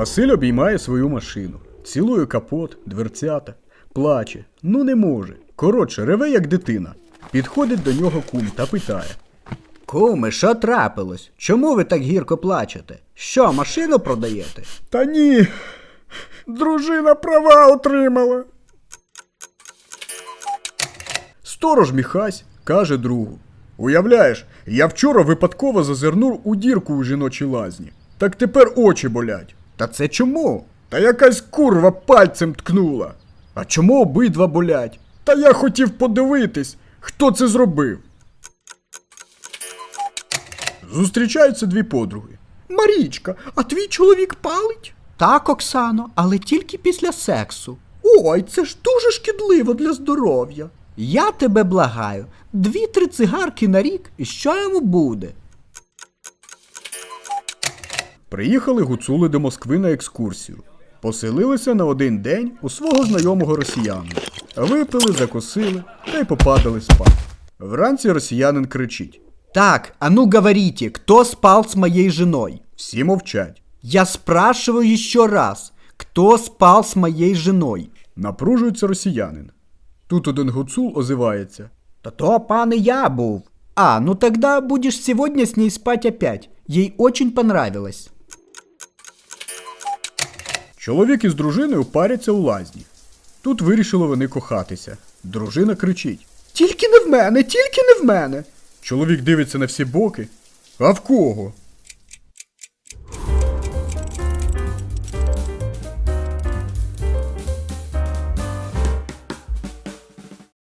Василь обіймає свою машину, цілує капот, дверцята, плаче. Ну не може. Коротше, реве як дитина. Підходить до нього кум та питає. Куми, що трапилось? Чому ви так гірко плачете? Що, машину продаєте? Та ні. Дружина права отримала. Сторож Міхась каже другу. Уявляєш, я вчора випадково зазирнув у дірку у жіночій лазні. Так тепер очі болять. Та це чому? Та якась курва пальцем ткнула. А чому обидва болять? Та я хотів подивитись, хто це зробив. Зустрічаються дві подруги. Марічка, а твій чоловік палить? Так, Оксано, але тільки після сексу. Ой, це ж дуже шкідливо для здоров'я. Я тебе благаю, дві-три цигарки на рік, і що йому буде? Приїхали гуцули до Москви на екскурсію. Поселилися на один день у свого знайомого росіянина. Випили, закусили та й попадали спати. Вранці росіянин кричить. Так, а ну говорите, кто спал с моей женой? Всі мовчать. Я спрашиваю еще раз, кто спал с моей женой? Напружується росіянин. Тут один гуцул озивається. Да то, пан, и я был. А, ну тогда будешь сегодня с ней спать опять. Ей очень понравилось. Чоловік із дружиною паряться у лазні. Тут вирішили вони кохатися. Дружина кричить. Тільки не в мене, тільки не в мене. Чоловік дивиться на всі боки. А в кого?